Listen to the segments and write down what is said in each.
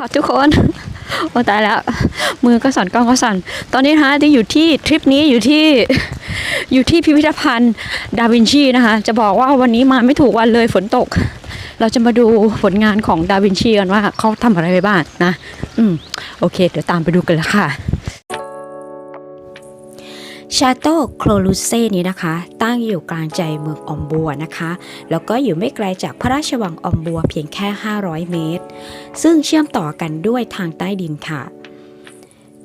ค่ะทุกคน โอ้ตายแล้ว มือก็สั่นกล้องก็สั่น ตอนนี้นะคะที่อยู่ที่ทริปนี้อยู่ที่อยู่ที่พิพิธภัณฑ์ดาวินชีนะคะ จะบอกว่าวันนี้มาไม่ถูกวันเลยฝนตก เราจะมาดูผลงานของดาวินชีกันว่าเขาทำอะไรไปบ้างนะ อืมโอเค เดี๋ยวตามไปดูกันเลยค่ะชาโต้โคลลูเซ่นี้นะคะ ตั้งอยู่กลางใจเมืองออมบัวนะคะ แล้วก็อยู่ไม่ไกลจากพระราชวังออมบัวเพียงแค่ 500 เมตร ซึ่งเชื่อมต่อกันด้วยทางใต้ดินค่ะ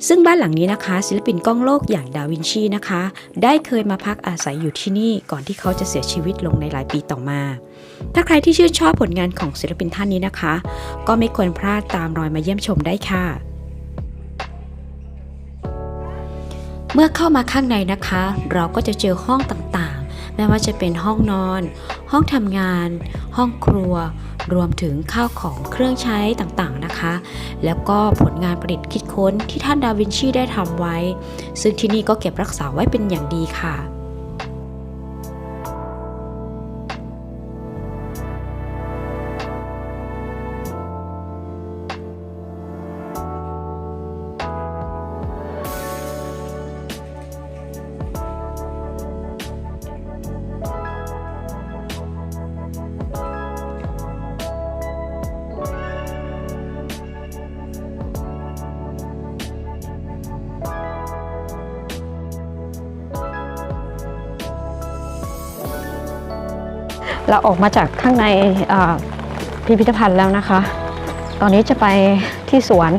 ซึ่งบ้านหลังนี้นะคะ ศิลปินกล้องโลกอย่างดาวินชีนะคะ ได้เคยมาพักอาศัยอยู่ที่นี่ก่อนที่เขาจะเสียชีวิตลงในหลายปีต่อมา ถ้าใครที่ชื่นชอบผลงานของศิลปินท่านนี้นะคะ ก็ไม่ควรพลาดตามรอยมาเยี่ยมชมได้ค่ะเมื่อเข้ามาข้างในนะคะ เราก็จะเจอห้องต่างๆ ไม่ว่าจะเป็นห้องนอน ห้องทำงาน ห้องครัว รวมถึงข้าวของเครื่องใช้ต่างๆนะคะ แล้วก็ผลงานประดิษฐ์คิดค้นที่ท่านดาวินชีได้ทำไว้ ซึ่งที่นี่ก็เก็บรักษาไว้เป็นอย่างดีค่ะ เราออกมาจากข้างในพิพิธภัณฑ์แล้วนะคะ ตอนนี้จะไปที่สวน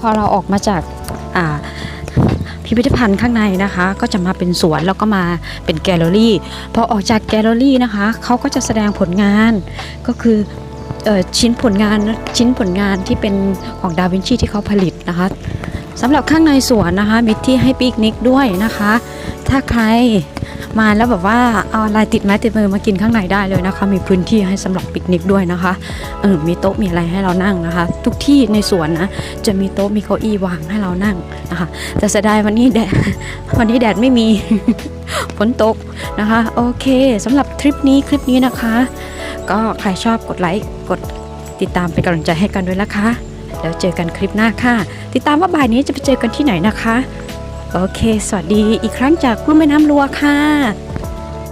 พอเราออกมาจากาพิพิธภัณฑ์ข้างในนะคะ ก็จะมาเป็นสวนแล้วก็มาเป็นแกลเลอรี่พอออกจากแกลเลอรี่นะคะเขาก็จะแสดงผลงานก็คือเออชิ้นผลงานชิ้นผลงานที่เป็นของดาวินชีที่เขาผลิตนะคะสำหรับข้างในสวนนะคะมีที่ให้ปิกนิกด้วยนะคะ ถ้าใคร มาแล้วแบบว่าเอาอะไรติดไม้ติดมือมากินข้างในได้เลยนะคะ มีพื้นที่ให้สำหรับปิกนิกด้วยนะคะเออมีโต๊ะมีอะไรให้เรานั่งนะคะ ทุกที่ในสวนนะจะมีโต๊ะมีเก้าอี้วางให้เรานั่งนะคะแต่เสียดายวันนี้แดดวันนี้แดดไม่มีฝนตกนะคะ โอเคสำหรับทริปนี้คลิปนี้นะคะ ก็ใครชอบกดไลค์กดติดตามเป็นกำลังใจให้กันด้วยนะคะ แล้วเจอกันคลิปหน้าค่ะ ติดตามว่าบ่ายนี้จะไปเจอกันที่ไหนนะคะ โอเค สวัสดีอีกครั้งจากกลุ่มแม่น้ำลัวค่ะ